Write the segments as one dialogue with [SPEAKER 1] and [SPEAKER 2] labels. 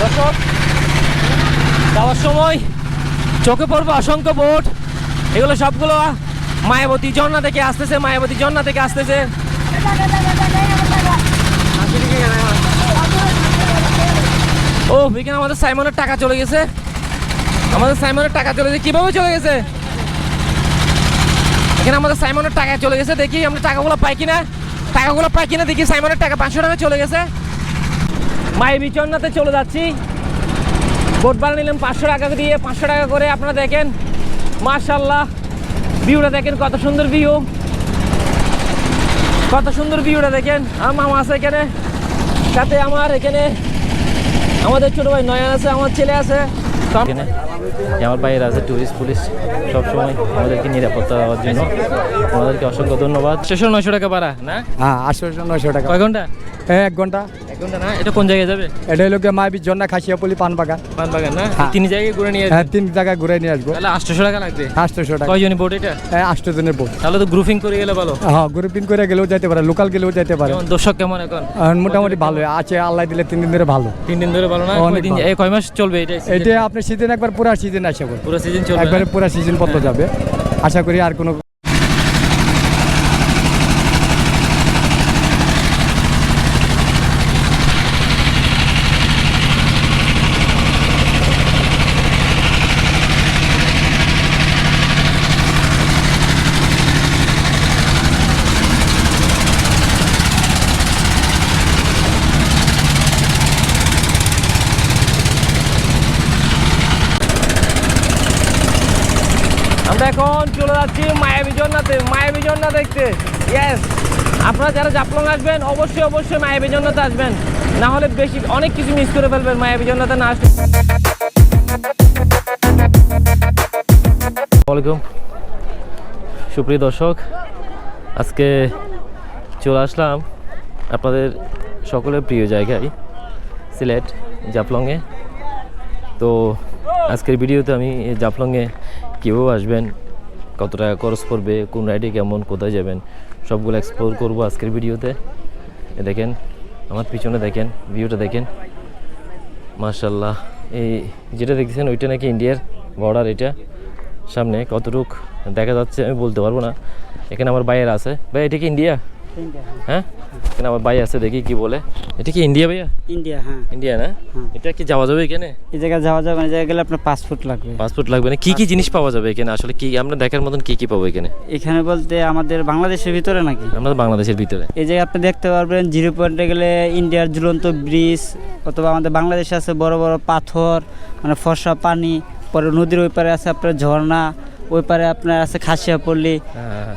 [SPEAKER 1] দর্শক, যাওয়ার সময় চোখে পড়বে অসংখ্য বোট। এগুলো সবগুলো মায়াবতী ঝর্ণা থেকে আসতেছে, মায়াবতী ঝর্ণা থেকে আসতেছে। ও, এখানে আমাদের সাইমনের টাকা চলে গেছে। আমাদের সাইমনের টাকা চলে গেছে। কীভাবে চলে গেছে? এখানে আমাদের সাইমনের টাকা চলে গেছে। দেখি আমরা টাকাগুলো পাই কিনা। টাকাগুলো পাই কিনা দেখি। সাইমনের টাকা পাঁচশো টাকা চলে গেছে। মাই বিচন্নাতে চলে যাচ্ছি। বোট ভাড়া নিলাম পাঁচশো টাকা দিয়ে পাঁচশো টাকা করে আপনারা দেখেন মার্শাল্লাহ ভিউটা দেখেন কত সুন্দর ভিউ। কত সুন্দর ভিউটা দেখেন আমার মামা আছে এখানে সাথে আমার এখানে আমাদের ছোটো ভাই নয়ন আছে আমার ছেলে আছে। এখানে আমার বাইরে আছে টুরিস্ট পুলিশ সবসময় আমাদেরকে নিরাপত্তা দেওয়ার জন্য। আমাদেরকে অসংখ্য ধন্যবাদ। ছশো নয়শো টাকা ভাড়া না?
[SPEAKER 2] হ্যাঁ আটশোশো নয়শো টাকা।
[SPEAKER 1] কয় ঘণ্টা?
[SPEAKER 2] হ্যাঁ এক
[SPEAKER 1] ঘণ্টা। না? এটা কোন জায়গায় যাবে?
[SPEAKER 2] এটা হলো গিয়ে খাসিয়াপল্লি
[SPEAKER 1] না?
[SPEAKER 2] হ্যাঁ।
[SPEAKER 1] তিন জায়গায় ঘুরে নিয়ে
[SPEAKER 2] হ্যাঁ তিন জায়গায় ঘুরে নিয়ে আসব।
[SPEAKER 1] তাহলে আটশোশো টাকা লাগবে?
[SPEAKER 2] আটশোশো টাকা।
[SPEAKER 1] কয়জনই বোট এটা?
[SPEAKER 2] হ্যাঁ আটশো জনের বোট
[SPEAKER 1] তাহলে তো গ্রুপিং করে গেলে ভালো।
[SPEAKER 2] হ্যাঁ গ্রুপিং করে গেলেও যেতে পারে লোকাল গেলেও যেতে পারে।
[SPEAKER 1] দর্শক কেমন এখন?
[SPEAKER 2] মোটামুটি ভালো আছে আল্লাহ দিলে তিন দিন ধরে ভালো।
[SPEAKER 1] তিন দিন ধরে ভালো না?
[SPEAKER 2] অনেক
[SPEAKER 1] দিন এই কয় মাস চলবে এটা?
[SPEAKER 2] এটা আপনার সিজন একবার পুরা সিজন আসে
[SPEAKER 1] পুরো সিজন চলবে
[SPEAKER 2] একবারে পুরা সিজন পত্র যাবে। আশা করি আর কোনো
[SPEAKER 1] আমরা এখন চলে যাচ্ছি মায়াবী ঝর্ণাতে মায়াবী ঝর্ণা দেখতে। ইয়েস আপনারা যারা জাফলং আসবেন, অবশ্যই অবশ্যই মায়াবী ঝর্ণাতে আসবেন। না হলে বেশি, অনেক কিছু মিস করে ফেলবেন মায়াবী ঝর্ণাতে না আসলে। আসসালামাইকুম সুপ্রিয় দর্শক, আজকে চলে আসলাম আপনাদের সকলের প্রিয় জায়গায়, সিলেট জাফলংয়ে। তো আজকের ভিডিওতে আমি জাফলংয়ে কীভাবে আসবেন কত টাকা খরচ পড়বে, কোন রাইডে কেমন, কোথায় যাবেন, সবগুলো এক্সপ্লোর করব আজকের ভিডিওতে। এ দেখেন, আমার পিছনে দেখেন ভিউটা দেখেন। মার্শাল্লাহ এই যেটা দেখছেন ওইটা নাকি ইন্ডিয়ার বর্ডার এটা। সামনে কতটুক দেখা যাচ্ছে, আমি বলতে পারব না। এখানে আমার বাইরে আছে। ভাই, এটা কি ইন্ডিয়া হ্যাঁ? এখানে আমার ভাই আছে দেখি কি বলে। এটা কি ইন্ডিয়া ভাইয়া?
[SPEAKER 3] ইন্ডিয়া হ্যাঁ।
[SPEAKER 1] ইন্ডিয়া না? এটা কি যাওয়া যাবে এখানে?
[SPEAKER 3] এই জায়গায় যাওয়া যাবে না এই জায়গায় গেলে আপনার পাসপোর্ট লাগবে।
[SPEAKER 1] পাসপোর্ট লাগবে না? কি কি জিনিস পাওয়া যাবে এখানে? আসলে কি আমরা দেখার মতন কি কি পাবো এখানে?
[SPEAKER 3] এখানে বলতে আমাদের বাংলাদেশের ভিতরে নাকি?
[SPEAKER 1] আমরা তো বাংলাদেশের ভিতরে।
[SPEAKER 3] এই জায়গায় আপনি দেখতে পারবেন জিরো পয়েন্টে গেলে ইন্ডিয়ার ঝুলন্ত ব্রিজ অথবা আমাদের বাংলাদেশে আছে বড় বড় পাথর মানে ফর্সা পানি পরে নদীর ওই পারে আছে আপনার ঝর্ণা ওই পারে আপনার আছে খাসিয়াপল্লী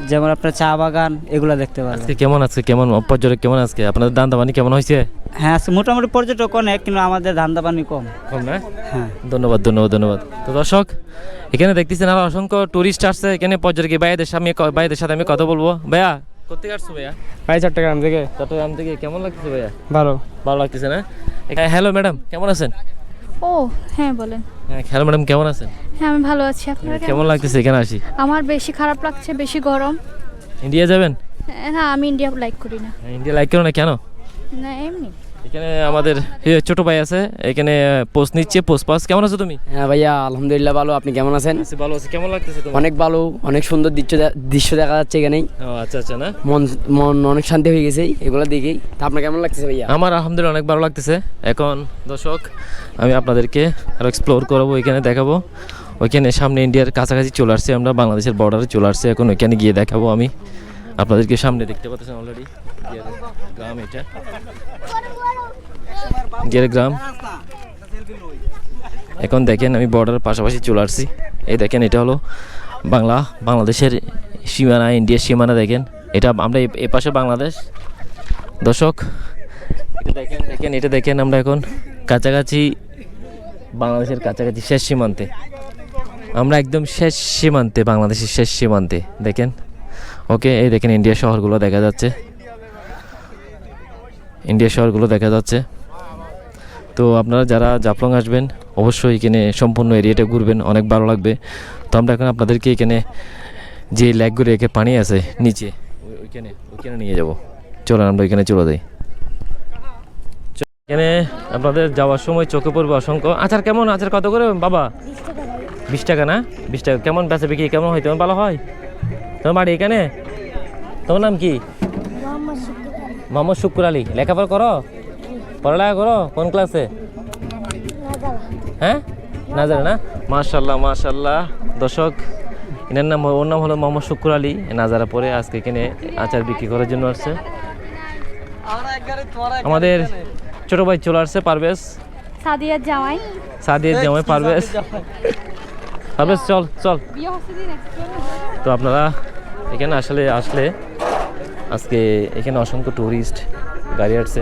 [SPEAKER 3] যেমন আপনার চা বাগান এগুলো দেখতে পারবেন
[SPEAKER 1] আজকে কেমন আজকে কেমন পর্যটক কেমন আজকে আপনাদের দান্দা পানি কেমন হয়েছে?
[SPEAKER 3] হ্যাঁ আছে মোটামুটি পর্যটক অনেক কিন্তু আমাদের ধান্দা পানি কম।
[SPEAKER 1] কম না?
[SPEAKER 3] হ্যাঁ।
[SPEAKER 1] ধন্যবাদ ধন্যবাদ ধন্যবাদ। তো দর্শক এখানে দেখতেছেন আর অসংখ্য টুরিস্ট আসছে। এখানে পর্যটক ভাইয়াদের সামনে ভাইয়াদের সাথে আমি কথা বলব। ভাইয়া কোথেকে আসছো ভাইয়া?
[SPEAKER 2] ভাই চট্টগ্রাম থেকে।
[SPEAKER 1] চট্টগ্রাম থেকে। কেমন লাগতেছে ভাইয়া?
[SPEAKER 2] ভালো।
[SPEAKER 1] ভালো লাগতেছে না? হ্যালো ম্যাডাম কেমন আছেন?
[SPEAKER 4] ও হ্যাঁ বলেন।
[SPEAKER 1] হ্যাঁ হ্যালো ম্যাডাম কেমন আছেন?
[SPEAKER 4] হ্যাঁ আমি ভালো আছি। আপনারা কেমন
[SPEAKER 1] লাগতেছে এখানে আসি?
[SPEAKER 4] আমার বেশি খারাপ লাগছে বেশি গরম।
[SPEAKER 1] ইন্ডিয়া যাবেন?
[SPEAKER 4] হ্যাঁ, না আমি ইন্ডিয়া লাইক করি না।
[SPEAKER 1] ইন্ডিয়া লাইক করো না কেন?
[SPEAKER 4] না এমনি।
[SPEAKER 1] এখানে আমাদের ছোট ভাই আছে এখানে পোস্ট নিচ্ছে পোস্ট পাস কেমন আছো তুমি?
[SPEAKER 5] হ্যাঁ ভাইয়া আলহামদুলিল্লাহ ভালো। আপনি কেমন আছেন?
[SPEAKER 1] ভালো আছি। কেমন লাগতেছে তোমার?
[SPEAKER 5] অনেক ভালো অনেক সুন্দর দৃশ্য দৃশ্য দেখা যাচ্ছে এখানেই
[SPEAKER 1] ও আচ্ছা আচ্ছা না?
[SPEAKER 5] মন মন অনেক শান্তি হয়ে গেছে এগুলো দেখেই তা আপনার কেমন লাগতেছে ভাইয়া?
[SPEAKER 1] আমার আলহামদুলিল্লাহ অনেক ভালো লাগতেছে। এখন দর্শক আমি আপনাদেরকে আরও এক্সপ্লোর করাবো এখানে দেখাবো। ওইখানে সামনে ইন্ডিয়ার কাছাকাছি চলে আসছে আমরা, বাংলাদেশের বর্ডারে চলে আসছে। এখন ওইখানে গিয়ে দেখাবো আমি। আপনাদেরকে সামনে দেখতে পাচ্ছেন অলরেডি গ্রাম এটা। ইন্ডিয়ার গ্রাম। এখন দেখেন আমি বর্ডারের পাশাপাশি চলে আসছি। এই দেখেন এটা হলো বাংলা, বাংলাদেশের সীমানা, ইন্ডিয়ার সীমানা দেখেন। এটা আমরা এ- পাশে বাংলাদেশ। দর্শক, দেখেন দেখেন, এটা দেখেন আমরা এখন কাছাকাছি, বাংলাদেশের কাছাকাছি শেষ সীমান্তে। আমরা একদম শেষ সীমান্তে, বাংলাদেশের শেষ সীমান্তে, দেখেন। ওকে, এই দেখেন ইন্ডিয়া শহরগুলো দেখা যাচ্ছে। ইন্ডিয়া শহরগুলো দেখা যাচ্ছে। তো আপনারা যারা জাফলং আসবেন, অবশ্যই এখানে সম্পূর্ণ এরিয়াটা ঘুরবেন, অনেক ভালো লাগবে। তো আমরা এখন আপনাদেরকে এখানে যে ল্যাকগুলো এখানে পানি আছে, নিচে ওইখানে ওইখানে নিয়ে যাব। চলেন, আমরা ওইখানে চলে যাই। এখানে আপনাদের যাওয়ার সময় চোখে পড়বে অসংখ্য। আচার কেমন? আচার কত করে? বাবা? বিশ টাকা না? বিশ টাকা। কেমন বেচা বিক্রি? কেমন হয়? তোমার ভালো হয়? তোমার বাড়ি এখানে? তোমার নাম কি? মোহাম্মদ শুক্র আলী লেখাপড়া করো? পড়ালেখা করো? কোন ক্লাসে? হ্যাঁ? না জানে না? মাশাল্লাহ মাশাল্লাহ দর্শক এনার নাম ওর নাম হলো মোহাম্মদ শুক্র আলী নাজারা পরে আজকে এখানে আচার বিক্রি করার জন্য আসছে। আমাদের ছোট ভাই চলে আসছে পারভেজ।
[SPEAKER 4] সাদিয়ার জামাই।
[SPEAKER 1] সাদিয়ের জামাই পারভেজ। পারভেজ চল চল। তো আপনারা এখানে আসলে আসলে আজকে এখানে অসংখ্য ট্যুরিস্ট গাড়ি আসছে।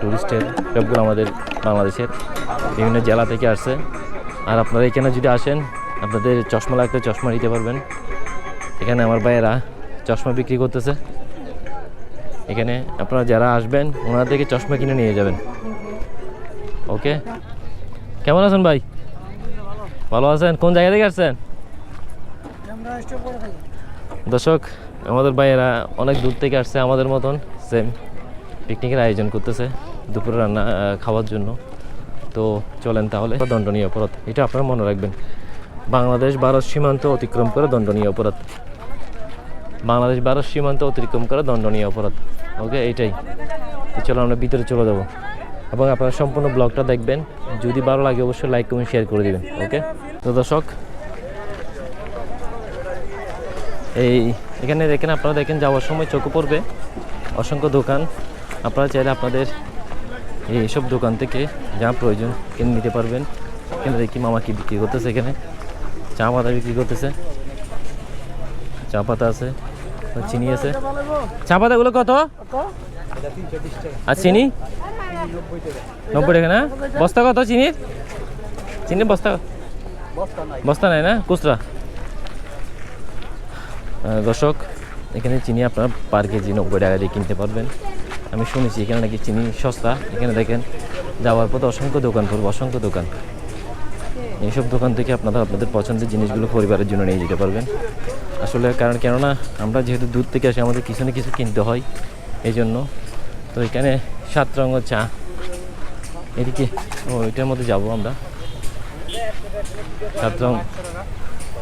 [SPEAKER 1] ট্যুরিস্টের সবগুলো আমাদের বাংলাদেশের বিভিন্ন জেলা থেকে আসছে। আর আপনারা এখানে যদি আসেন আপনাদের চশমা লাগলে চশমা নিতে পারবেন। এখানে আমার ভাইয়েরা চশমা বিক্রি করতেছে। এখানে আপনারা যারা আসবেন ওনার থেকে চশমা কিনে নিয়ে যাবেন। ওকে? কেমন আছেন ভাই? ভালো আছেন? কোন জায়গা থেকে আসছেন? দর্শক, আমাদের ভাইয়েরা অনেক দূর থেকে আসছে আমাদের মতন সেম পিকনিকের আয়োজন করতেছে, দুপুরে রান্না খাওয়ার জন্য। তো চলেন তাহলে দণ্ডনীয় অপরাধ। এটা আপনারা মনে রাখবেন। বাংলাদেশ ভারত সীমান্ত অতিক্রম করে দণ্ডনীয় অপরাধ। বাংলাদেশ ভারত সীমান্ত অতিক্রম করে দণ্ডনীয় অপরাধ। ওকে, এইটাই। চলো আমরা ভিতরে চলে যাব। এবং আপনারা সম্পূর্ণ ব্লগটা দেখবেন। যদি ভালো লাগে অবশ্যই লাইক কমেন্ট শেয়ার করে দিবেন। ওকে? তো দর্শক, এই এখানে দেখেন, আপনারা দেখেন যাওয়ার সময় চোখে পড়বে। অসংখ্য দোকান। আপনারা চাইলে আপনাদের এইসব দোকান থেকে যা প্রয়োজন কিনে নিতে পারবেন। এখানে দেখি মামা কি বিক্রি করতেছে এখানে। চা পাতা বিক্রি করতেছে। চা পাতা আছে, চিনি আছে। চা পাতাগুলো কত? আর চিনি? নব্বই টাকা না? বস্তা কত চিনির? চিনির বস্তা বস্তা নাই না? খুচরা দর্শক, এখানে চিনি আপনার পার কেজি নব্বই টাকা দিয়ে কিনতে পারবেন। আমি শুনেছি এখানে নাকি চিনি সস্তা। এখানে দেখেন, যাওয়ার পথে অসংখ্য দোকান পড়বে, অসংখ্য দোকান। এইসব দোকান থেকে আপনারা আপনাদের পছন্দের জিনিসগুলো পরিবারের জন্য নিয়ে যেতে পারবেন। আসলে কারণ কেননা, আমরা যেহেতু দূর থেকে আসি, আমাদের কিছু না কিছু কিনতে হয় এই জন্য তো এখানে সাত রঙ চা। এদিকে, ও, এটার মধ্যে যাব আমরা। সাত রং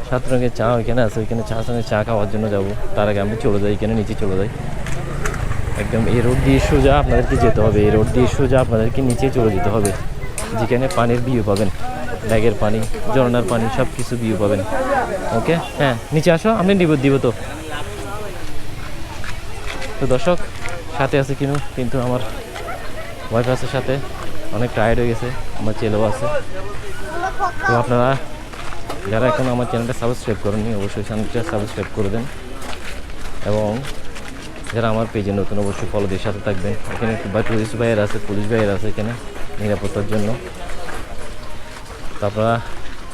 [SPEAKER 1] সাত রঙের চা ওইখানে আছে, ওইখানে চা সঙ্গে চা খাওয়ার জন্য যাব। তার আগে আমি চলে যাই, এখানে নিচে চলে যাই। একদম এই রোড দিয়ে সোজা আপনাদেরকে যেতে হবে, এই রোড দিয়ে সোজা আপনাদেরকে নিচে চলে যেতে হবে। যেখানে পানির ভিউ পাবেন, ব্যাগের পানি ঝর্নার পানি সব কিছু ভিউ পাবেন। ওকে হ্যাঁ নিচে আসো, আমি দিব দিব তো। তো দর্শক, সাথে আছে কিনু, কিন্তু আমার ওয়াইফ আছে সাথে, অনেক টায়ার্ড হয়ে গেছে। আমার ছেলেও আছে। তো আপনারা যারা এখন আমার চ্যানেলটা সাবস্ক্রাইব করেননি, অবশ্যই চ্যানেলটা সাবস্ক্রাইব করে দেন এবং যারা আমার পেজে নতুন, অবশ্যই ফলো দিয়ে সাথে থাকবেন। এখানে টুরিস্ট ভাইয়ের আছে, পুলিশ ভাইয়ের আছে এখানে নিরাপত্তার জন্য। তো আপনারা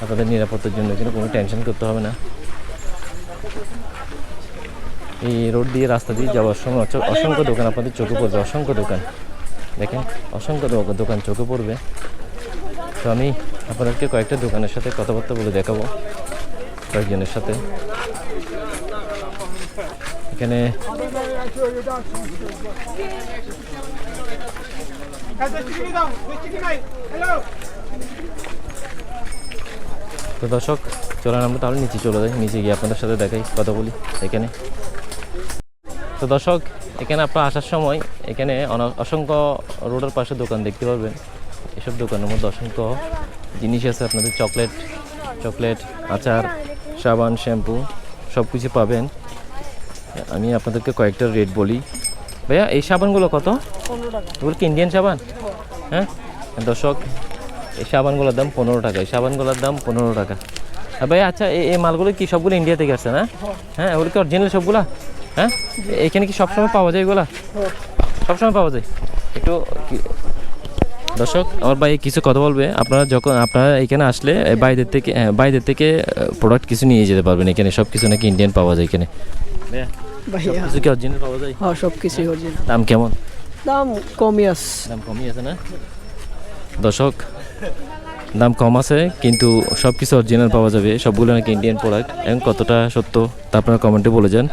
[SPEAKER 1] আপনাদের নিরাপত্তার জন্য এখানে কোনো টেনশন করতে হবে না। এই রোড দিয়ে, রাস্তা দিয়ে যাওয়ার সময় অসংখ্য দোকান আপনাদের চোখে পড়বে, অসংখ্য দোকান। দেখেন, অসংখ্য দোকান চোখে পড়বে। তো আমি আপনাদেরকে কয়েকটা দোকানের সাথে কথাবার্তা বলে দেখাবো। কয়েকজনের সাথে। এখানে তো দর্শক, চলেন আমরা তাহলে নিচে চলে যাই। নিচে গিয়ে আপনাদের সাথে দেখাই, কথা বলি এখানে। তো দর্শক, এখানে আপনার আসার সময় এখানে অসংখ্য রোডের পাশে দোকান দেখতে পারবেন। এসব দোকানের মধ্যে অসংখ্য জিনিস আছে। আপনাদের চকলেট চকলেট আচার সাবান শ্যাম্পু সব কিছু পাবেন। আমি আপনাদেরকে কয়েকটা রেট বলি। ভাইয়া এই সাবানগুলো কত? এগুলো কি ইন্ডিয়ান সাবান? হ্যাঁ। দর্শক এই সাবানগুলোর দাম পনেরো টাকা। এই সাবানগুলোর দাম পনেরো টাকা। আর ভাই আচ্ছা এই এই মালগুলো কি সবগুলো ইন্ডিয়া থেকে আসছে না? হ্যাঁ। ওগুলো কি অরিজিনাল সবগুলা? হ্যাঁ? এখানে কি সবসময় পাওয়া যায় এগুলা? সবসময় পাওয়া যায়? একটু দর্শক আমার ভাই কিছু কথা বলবে। আপনারা যখন আপনারা এখানে আসলে বাইরের থেকে বাইরের থেকে প্রোডাক্ট কিছু নিয়ে যেতে পারবেন এখানে। সব কিছু নাকি ইন্ডিয়ান পাওয়া যায় এখানে। কিছু কি অরিজিনাল পাওয়া যায়?
[SPEAKER 6] হ্যাঁ সব কিছুই অরিজিনাল
[SPEAKER 1] দাম কেমন?
[SPEAKER 6] দাম কমই আস
[SPEAKER 1] দাম কমই আছে না? দর্শক দাম কম আছে কিন্তু সব কিছু অরিজিনাল পাওয়া যাবে। সবগুলো নাকি ইন্ডিয়ান প্রোডাক্ট এবং কতটা সত্য তা আপনারা কমেন্টে বলে যান।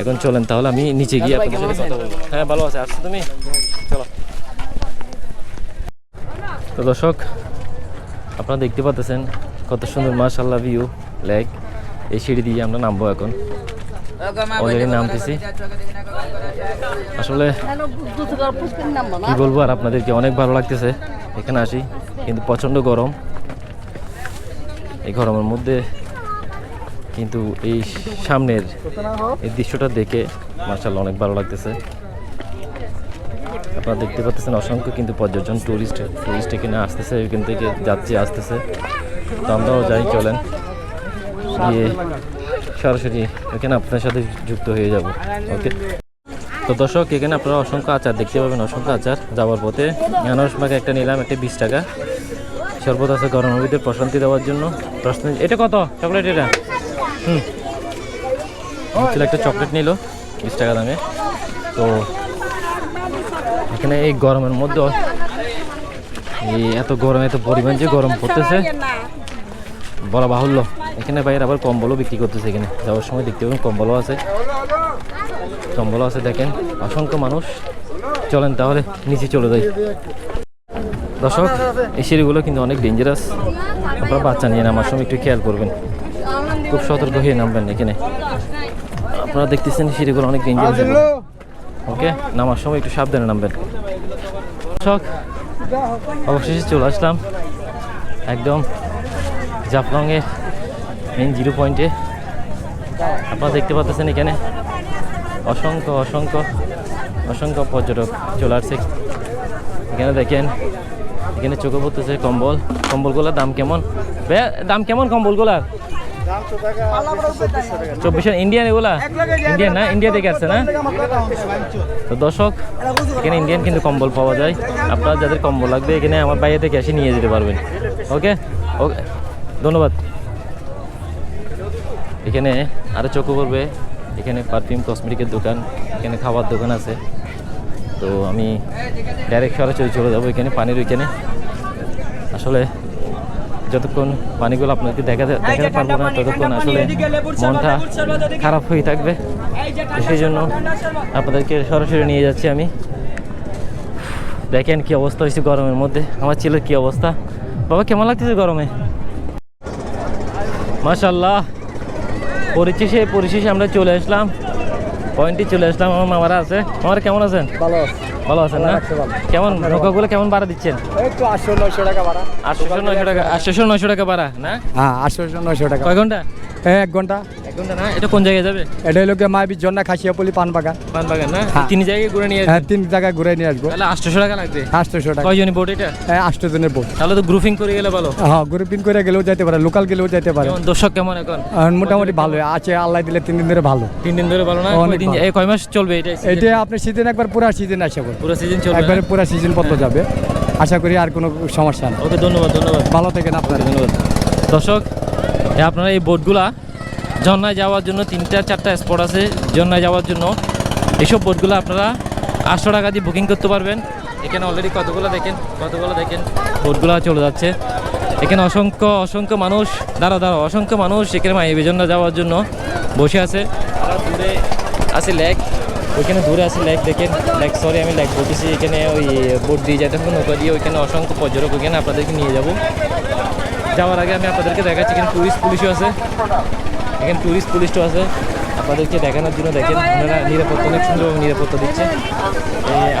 [SPEAKER 1] এখন চলেন তাহলে আমি নিচে গিয়ে আপনাদের সাথে কথা বলব। হ্যাঁ ভালো আছে আসছো তুমি? চলো। তো দর্শক, আপনারা দেখতে পাচ্ছেন কত সুন্দর মাশাল্লাহ ভিউ লেক। এই সিঁড়ি দিয়ে আমরা নামবো এখন। অলরেডি নামতেছি। আসলে কি বলব, আর আপনাদেরকে অনেক ভালো লাগতেছে। এখানে আসি, কিন্তু প্রচণ্ড গরম। এই গরমের মধ্যে কিন্তু এই সামনের এই দৃশ্যটা দেখে মার্শাল্লাহ অনেক ভালো লাগতেছে। আপনারা দেখতে পাচ্ছেন অসংখ্য কিন্তু পর্যটন টুরিস্ট টুরিস্ট এখানে আসতেছে, এখান থেকে যাচ্ছে আসতেছে। তো আমরাও যাই, চলেন। গিয়ে সরাসরি এখানে আপনার সাথে যুক্ত হয়ে যাব, ওকে? তো দর্শক, এখানে আপনারা অসংখ্য আচার দেখতে পাবেন, অসংখ্য আচার যাওয়ার পথে। আনারস মাকে একটা নিলাম, একটা বিশ টাকা। শরবত আছে গরমের ভিতরে প্রশান্তি দেওয়ার জন্য। প্রশ্ন এটা কত? চকলেট এটা? হুম। একটা চকলেট নিল, বিশ টাকা দামে। তো এখানে এই গরমের মধ্যে এই এত গরম, এত পরিমাণ যে গরম পড়তেছে। বলা বাহুল্য। এখানে বাইরে আবার কম্বলও বিক্রি করতেছে এখানে। যাওয়ার সময় দেখতে পাবেন কম্বলও আছে। কম্বলও আছে, দেখেন। অসংখ্য মানুষ। চলেন তাহলে, নিচে চলে যাই। দর্শক, এই সিঁড়িগুলো কিন্তু অনেক ডেঞ্জারাস আপনারা বাচ্চা নিয়ে নামার সময় একটু খেয়াল করবেন। খুব সতর্ক হয়ে নামবেন এখানে। আপনারা দেখতেছেন সিঁড়িগুলো অনেক ডেঞ্জারাস ওকে, নামার সময় একটু সাবধানে নামবেন। দর্শক, অবশেষে চলে আসলাম একদম জাফলংয়ের মেন জিরো পয়েন্টে আপনারা দেখতে পাচ্ছেন এখানে অসংখ্য অসংখ্য অসংখ্য পর্যটক চলে আসছে। এখানে দেখেন, এখানে চোখে পড়তেছে কম্বল। কম্বলগুলোর দাম কেমন? দাম কেমন কম্বলগুলার? চব্বিশশো ইন্ডিয়ান এগুলা? ইন্ডিয়ান না? ইন্ডিয়া থেকে আসছে না? তো দর্শক, এখানে ইন্ডিয়ান কিন্তু কম্বল পাওয়া যায়। আপনার যাদের কম্বল লাগবে, এখানে আমার বাইরে থেকে এসে নিয়ে যেতে পারবেন। ওকে? ওকে। ধন্যবাদ। এখানে আরও চোখে পড়বে। এখানে পারফিউম কসমেটিকের দোকান, এখানে খাবার দোকান আছে। তো আমি ডাইরেক্ট সরাসরি চলে যাব এখানে, পানির ওইখানে। আসলে যতক্ষণ পানিগুলো আপনাকে দেখাতে দেখাতে পারব না ততক্ষণ আসলে মনটা খারাপ হয়ে থাকবে। সেই জন্য আপনাদেরকে সরাসরি নিয়ে যাচ্ছি আমি। দেখেন কি অবস্থা হয়েছে গরমের মধ্যে। আমার ছেলের কি অবস্থা? বাবা কেমন লাগতেছে গরমে? মাশাল্লাহ পরিশেষে পরিশেষে আমরা চলে আসলাম। পয়েন্টে চলে আসলাম। আমার মামারা আছে। মামারা কেমন আছেন?
[SPEAKER 2] ভালো
[SPEAKER 1] ভালো আছেন না। কেমন নৌকাগুলো কেমন ভাড়া দিচ্ছেন?
[SPEAKER 2] আটশো নয়শো টাকা ভাড়া।
[SPEAKER 1] আটশোশো নয়শো টাকা আটশোশো নয়শো টাকা ভাড়া না?
[SPEAKER 2] হ্যাঁ আটশো নয়শো টাকা।
[SPEAKER 1] কয় ঘণ্টা?
[SPEAKER 2] হ্যাঁ এক
[SPEAKER 1] ঘণ্টা। না? এটা কোন জায়গায় যাবে?
[SPEAKER 2] এটা হলো গিয়ে মায়াবীর জন্য খাসিয়াপল্লি পান বাগান
[SPEAKER 1] পান বাগান না?
[SPEAKER 2] হ্যাঁ।
[SPEAKER 1] তিন জায়গায় ঘুরে নিয়ে
[SPEAKER 2] হ্যাঁ তিন জায়গায় ঘুরে নিয়ে আসব।
[SPEAKER 1] তাহলে আটশোশো টাকা লাগবে?
[SPEAKER 2] আটশোশো টাকা।
[SPEAKER 1] কয়জনই বোট এটা?
[SPEAKER 2] হ্যাঁ আটশো জনের বোট
[SPEAKER 1] তাহলে তো গ্রুপিং করে গেলে ভালো।
[SPEAKER 2] হ্যাঁ গ্রুপিং করে গেলেও যেতে পারে লোকাল গেলেও যেতে পারে।
[SPEAKER 1] দর্শক কেমন এখন?
[SPEAKER 2] মোটামুটি ভালো। আছে আল্লাহ দিলে তিন দিন ধরে ভালো।
[SPEAKER 1] তিন দিন ধরে ভালো না?
[SPEAKER 2] ভালো।
[SPEAKER 1] এই কয় মাস চলবে এটা
[SPEAKER 2] এটা আপনার সিজন একবার পুরা সিজন আশা
[SPEAKER 1] পুরো সিজন চলবে
[SPEAKER 2] একবারে পুরা সিজন পত্র যাবে। আশা করি আর কোনো সমস্যা না।
[SPEAKER 1] ওকে ধন্যবাদ ধন্যবাদ।
[SPEAKER 2] ভালো থাকেন আপনার।
[SPEAKER 1] ধন্যবাদ। দর্শক আপনারা এই বোটগুলা ঝর্ণায় যাওয়ার জন্য তিনটা, চারটা স্পট আছে ঝর্ণায় যাওয়ার জন্য। এইসব বোটগুলো আপনারা আটশো টাকা দিয়ে বুকিং করতে পারবেন। এখানে অলরেডি কতগুলো দেখেন? কতগুলো দেখেন? বোটগুলো চলে যাচ্ছে। এখানে অসংখ্য অসংখ্য মানুষ দাঁড়া দাঁড়া অসংখ্য মানুষ এখানে মাইবে ঝর্ণা যাওয়ার জন্য বসে আছে। আর দূরে আছে লেক ওইখানে দূরে আছে লেক দেখেন। লেক সরি আমি লেক বলতেছি। এখানে ওই বোট দিয়ে যেতে হবে নৌকা দিয়ে। ওইখানে অসংখ্য পর্যটক ওইখানে আপনাদেরকে নিয়ে যাব। যাওয়ার আগে আমি আপনাদেরকে দেখাচ্ছি, এখানে টুরিস্ট পুলিশও আছে। এখানে টুরিস্ট পুলিশও আছে। আপনাদেরকে দেখানোর জন্য দেখেন, ওনারা নিরাপত্তা অনেক সুন্দরভাবে নিরাপত্তা দিচ্ছে।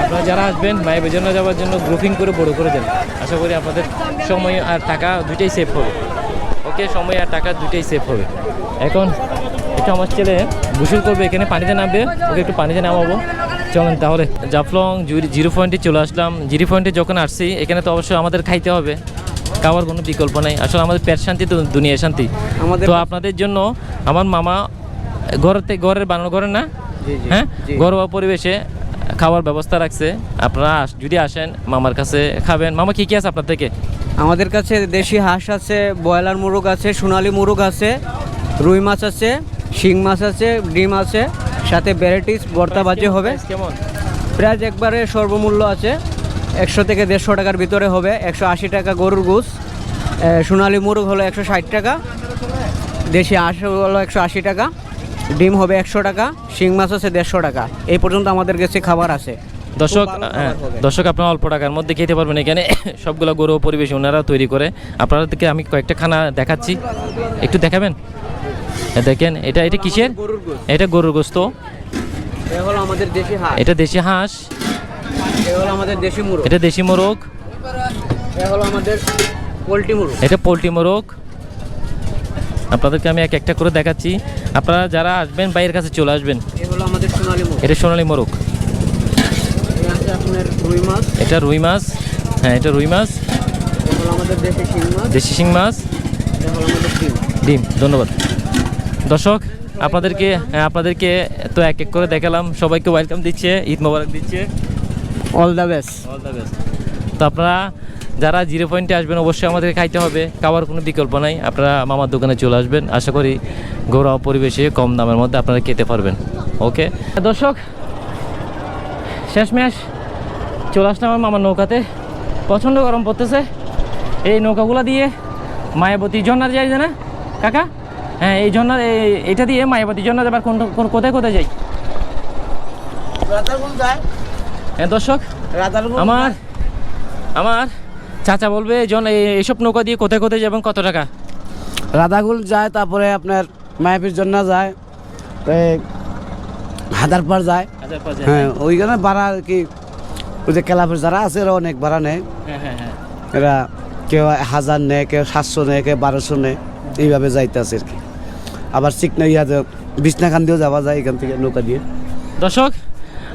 [SPEAKER 1] আপনারা যারা আসবেন মায়ের বেজন্য যাওয়ার জন্য গ্রুপিং করে বড় করে দেন। আশা করি আপনাদের সময় আর টাকা দুইটাই সেভ হবে। ওকে, সময় আর টাকা দুইটাই সেভ হবে। এখন একটু আমার ছেলে গোসল করবে, এখানে পানিতে নামবে। ওকে একটু পানিতে নামাবো। চলেন তাহলে, জাফলং জিরো পয়েন্টে চলে আসলাম। জিরো পয়েন্টে যখন আসছি, এখানে তো অবশ্যই আমাদের খাইতে হবে। খাওয়ার কোনো বিকল্প নেই। আসলে আমাদের পেট শান্তি তো দুনিয়া শান্তি।
[SPEAKER 3] আমাদের
[SPEAKER 1] তো আপনাদের জন্য আমার মামা ঘরেতে ঘরের বানানো ঘরের না? হ্যাঁ? ঘরোয়া পরিবেশে খাওয়ার ব্যবস্থা রাখছে। আপনারা যদি আসেন মামার কাছে খাবেন। মামা কী কী আছে আপনার থেকে?
[SPEAKER 3] আমাদের কাছে দেশি হাঁস আছে ব্রয়লার মুরগ আছে সোনালী মুরগ আছে রুই মাছ আছে শিং মাছ আছে ডিম আছে সাথে ভ্যারাইটিস ভর্তা বাজে হবে।
[SPEAKER 1] কেমন?
[SPEAKER 3] প্রাইস একবারে সর্বমূল্য আছে। একশো থেকে দেড়শো টাকার ভিতরে হবে। একশো আশি টাকা গরুর গুস সোনালি মুরগ হলো একশো ষাট টাকা। দেশি হাঁস হলো একশো আশি টাকা। ডিম হবে একশো টাকা। শিং মাছ আছে দেড়শো টাকা। এই পর্যন্ত আমাদের কাছে খাবার আছে।
[SPEAKER 1] দর্শক হ্যাঁ, দর্শক আপনারা অল্প টাকার মধ্যে খেতে পারবেন এখানে। সবগুলো গরু পরিবেশ ওনারা তৈরি করে। আপনাদেরকে আমি কয়েকটা খানা দেখাচ্ছি। একটু দেখাবেন? দেখেন এটা এটা কিসের? এটা গরুর গোস্ত
[SPEAKER 5] এ হলো আমাদের দেশি
[SPEAKER 1] এটা দেশি হাঁস।
[SPEAKER 5] এ হলো আমাদের দেশি মুরগ।
[SPEAKER 1] এটা দেশি মোরগ।
[SPEAKER 5] আমাদের পোলট্রি মুরগ।
[SPEAKER 1] এটা পোলট্রি মোরগ। আপনাদেরকে আমি এক একটা করে দেখাচ্ছি। আপনারা যারা আসবেন বাইরের কাছে চলে আসবেন
[SPEAKER 5] এ হলো আমাদের সোনালী মুরগ।
[SPEAKER 1] এটা সোনালি মোরগ।
[SPEAKER 5] রুই মাছ।
[SPEAKER 1] এটা রুই মাছ। হ্যাঁ এটা রুই মাছ।
[SPEAKER 5] আমাদের দেশি শিং মাছ।
[SPEAKER 1] দেশি শিং মাছ।
[SPEAKER 5] এ হলো আমাদের ডিম।
[SPEAKER 1] ডিম ধন্যবাদ। দর্শক আপনাদেরকে হ্যাঁ, আপনাদেরকে তো এক এক করে দেখালাম। সবাইকে ওয়েলকাম দিচ্ছে ঈদ মোবারক দিচ্ছে।
[SPEAKER 3] All the best
[SPEAKER 1] all the best তো আপনারা যারা জিরো পয়েন্টে আসবেন অবশ্যই আমাদের খাইতে হবে। খাওয়ার কোনো বিকল্প নাই। আপনারা মামার দোকানে চলে আসবেন। আশা করি ঘরোয়া পরিবেশে কম দামের মধ্যে আপনারা খেতে পারবেন। ওকে দর্শক শেষমেশ চলে আসলাম আমার মামার নৌকাতে। প্রচণ্ড গরম পড়তেছে। এই নৌকাগুলো দিয়ে মায়াবতী ঝর্ণার যাই না কাকা? হ্যাঁ এই ঝর্ণার এই- এটা দিয়ে মায়াবতী যাবার কোন কোন- কোথায় কোথায় যাই?
[SPEAKER 5] যায়।
[SPEAKER 1] হ্যাঁ দর্শক আমার আমার চাচা বলবে জন এইসব নৌকা দিয়ে কোথায় কোথায় যাবেন কত টাকা?
[SPEAKER 7] রাধাগুল যায় তারপরে আপনার মায়াপির জন্য যায় এই হাদারপাড় যায়। হ্যাঁ ওইখানে ভাড়া আর কি ওই যে ক্লাবের যারা আছে এরা অনেক ভাড়া নেয়।
[SPEAKER 1] হ্যাঁ হ্যাঁ হ্যাঁ।
[SPEAKER 7] এরা কেউ হাজার নেয় কেউ সাতশো নেয় কেউ বারোশো নেয় এইভাবে যাইতেছে আর কি। আবার চিকনা ইয়াতে বিছনাখান দিয়েও যাওয়া যায় এখান থেকে নৌকা দিয়ে।
[SPEAKER 1] দর্শক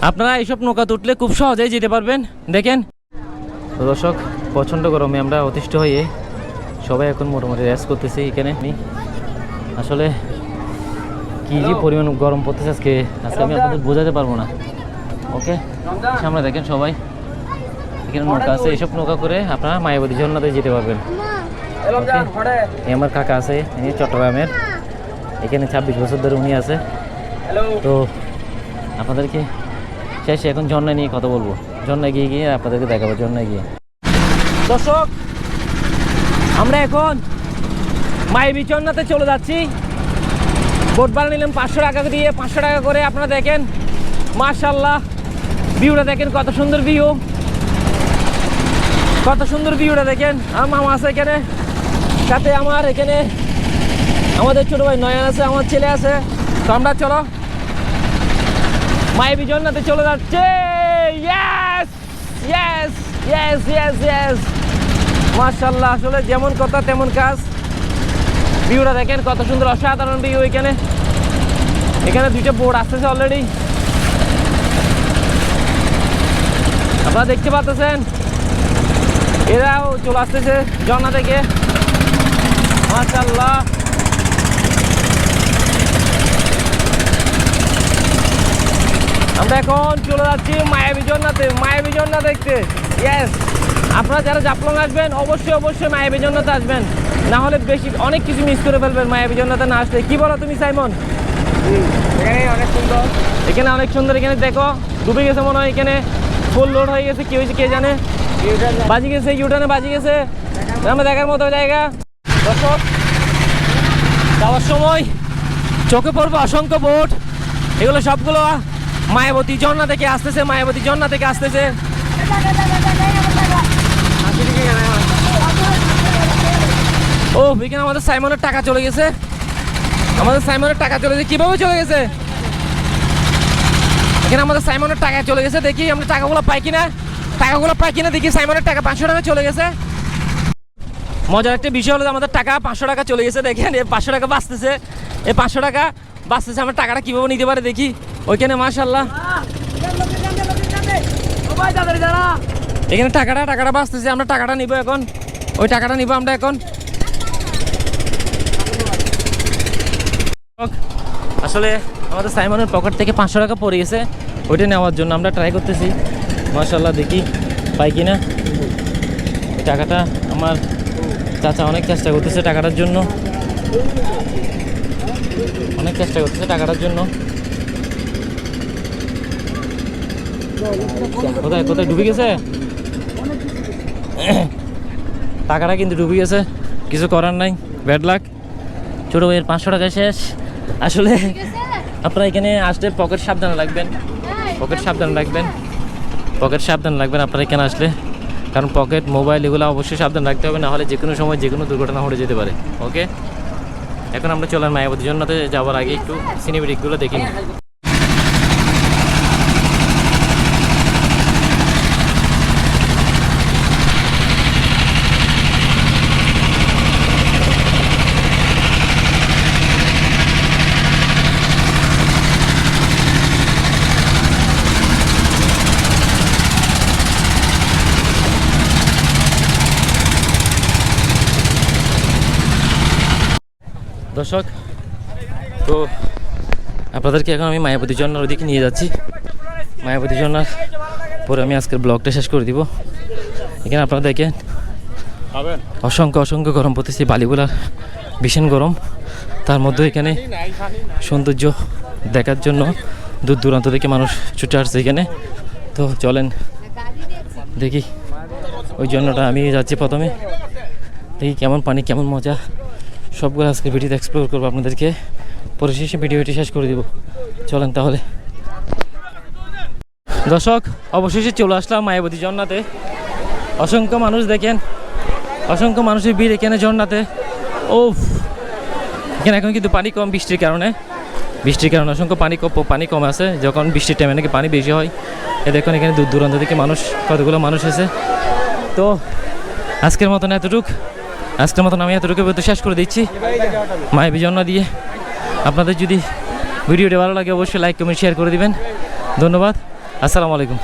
[SPEAKER 1] আপনারা এইসব নৌকা উঠলে খুব সহজেই যেতে পারবেন। দেখেন। দর্শক প্রচণ্ড গরমে আমরা অতিষ্ঠ হয়ে সবাই এখন মোটামুটি রেস্ট করতেছি এখানে। আসলে কি যে পরিমাণ গরম পড়তেছে আজকে আজকে আমি আপনাদের বোঝাতে পারব না। ওকে সামনে দেখেন সবাই। এখানে নৌকা আছে এইসব নৌকা করে আপনারা মায়াবতী ঝর্ণাতে যেতে পারবেন। আমার কাকা আছে ইনি চট্টগ্রামের। এখানে ছাব্বিশ বছর ধরে উনি আছে। তো আপনাদেরকে শেষে, এখন ঝর্ণা নিয়ে কথা বলব। ঝর্ণা গিয়ে গিয়ে আপনাদেরকে দেখাবো, ঝর্ণা গিয়ে। দর্শক, আমরা এখন মাইবি ঝর্ণাতে চলে যাচ্ছি। বোট ভাড়া নিলাম পাঁচশো টাকা দিয়ে, পাঁচশো টাকা করে আপনারা দেখেন মার্শাল্লাহ ভিউটা দেখেন কত সুন্দর ভিউ। কত সুন্দর ভিউটা দেখেন, আমার মামা আছে এখানে, সাথে আমার এখানে আমাদের ছোট ভাই নয়ন আছে, আমার ছেলে আছে। তো আমরা চলো মায়াবী জন্নাতে চলে যাচ্ছে। Yes yes yes yes yes মার্শাল্লাহ আসলে যেমন কথা তেমন কাজ। ভিউটা দেখেন কত সুন্দর, অসাধারণ ভিউ এখানে। এখানে দুইটা বোর্ড আসতেছে অলরেডি আপনারা দেখতে পাচ্ছেন? এরাও চলে আসতেছে ঝর্ণা থেকে। মার্শাল্লাহ আমরা এখন চলে যাচ্ছি মায়াবী ঝর্ণাতে মায়াবী ঝর্ণা দেখতে। ইয়েস আপনারা যারা জাফলং আসবেন অবশ্যই অবশ্যই মায়াবী ঝর্ণাতে আসবেন। না হলে বেশি অনেক কিছু মিস করে ফেলবেন মায়াবী ঝর্ণাতে না আসলে। কি বলো তুমি সাইমন?
[SPEAKER 5] এখানে অনেক সুন্দর।
[SPEAKER 1] এখানে অনেক সুন্দর এখানে দেখো ডুবে গেছে মনে হয় এখানে। ফুল লোড হয়ে গেছে কি হয়েছে কে জানে? বাজি গেছে ইউটানে বাজি গেছে। আমরা দেখার মতো জায়গা। দর্শক যাওয়ার সময় চোখে পড়বে অসংখ্য বোট এগুলো সবগুলো মায়াবতী ঝর্ণা থেকে আসতেছে, মায়াবতী ঝর্ণা থেকে আসতেছে। ও এখানে আমাদের সাইমনের টাকা চলে গেছে। আমাদের সাইমনের টাকা চলে গেছে। কীভাবে চলে গেছে? এখানে আমাদের সাইমনের টাকা চলে গেছে। দেখি আমরা টাকাগুলো পাই কিনা। টাকাগুলো পাই কিনা দেখি সাইমনের টাকা পাঁচশো টাকা চলে গেছে। মজার একটা বিষয় হলো আমাদের টাকা পাঁচশো টাকা চলে গেছে। দেখেন এই পাঁচশো টাকা বাঁচতেছে। এই পাঁচশো টাকা বাঁচতেছে। আমার টাকাটা কীভাবে নিতে পারে দেখি। ওইখানে মাশাল্লাহ এখানে টাকাটা টাকাটা বাঁচতেছে, আমরা টাকাটা নিব এখন। ওই টাকাটা নিব আমরা এখন। আসলে আমাদের সাইমনের পকেট থেকে পাঁচশো টাকা পড়ে গেছে। ওইটা নেওয়ার জন্য আমরা ট্রাই করতেছি। মাশাল্লাহ দেখি পাই কিনা। টাকাটা আমার চাচা অনেক চেষ্টা করতেছে টাকাটার জন্য। অনেক চেষ্টা করতেছে টাকাটার জন্য। কোথায় কোথায় ডুবে গেছে? টাকাটা কিন্তু ডুবে গেছে। কিছু করার নাই। ব্যাড লাক ছোটো ভাইয়ের পাঁচশো টাকা শেষ। আসলে আপনারা এখানে আসলে পকেট সাবধানে রাখবেন। পকেট সাবধানে রাখবেন। পকেট সাবধান রাখবেন আপনারা এখানে আসলে। কারণ পকেট মোবাইল এগুলো অবশ্যই সাবধান রাখতে হবে না হলে যে কোনো সময় যে কোনো দুর্ঘটনা ঘটে যেতে পারে। ওকে এখন আমরা চলেন মায়াবতী জন্যতে যাওয়ার আগে একটু সিনেমেটিকগুলো দেখে দর্শক তো আপনাদেরকে এখন আমি মায়াবতী ঝর্ণার ওদিকে নিয়ে যাচ্ছি। মায়াবতী ঝর্ণার পরে আমি আজকের ব্লগটা শেষ করে দিব। এখানে আপনারা দেখেন অসংখ্য অসংখ্য গরম পড়তেছে বালিগুলার ভীষণ গরম। তার মধ্যে এখানে সৌন্দর্য দেখার জন্য দূর দূরান্ত থেকে মানুষ ছুটে আসছে এখানে। তো চলেন দেখি ওই জন্যটা আমি যাচ্ছি প্রথমে। দেখি কেমন পানি কেমন মজা। সবগুলো আজকে ভিডিওতে এক্সপ্লোর করব আপনাদেরকে। পরিশেষে ভিডিওটি শেষ করে দিব। চলেন তাহলে। দর্শক, অবশেষে চলে আসলাম মায়াবতী ঝর্ণাতে। অসংখ্য মানুষ দেখেন। অসংখ্য মানুষের ভিড় এখানে ঝর্ণাতে। ও এখানে এখন কিন্তু পানি কম বৃষ্টির কারণে। বৃষ্টির কারণে অসংখ্য পানি কম পানি কম আছে। যখন বৃষ্টির টাইমে নাকি পানি বেশি হয়। এ দেখুন এখানে দূর দূরান্ত থেকে মানুষ কতগুলো মানুষ এসে। তো, আজকের মতন এতটুক। আজকের মতন আমি এতটুকু বলতে শেষ করে দিচ্ছি। মায়ের বিজন্য দিয়ে আপনাদের যদি ভিডিওটি ভালো লাগে অবশ্যই লাইক কমেন্ট শেয়ার করে দিবেন। ধন্যবাদ। আসসালামু আলাইকুম।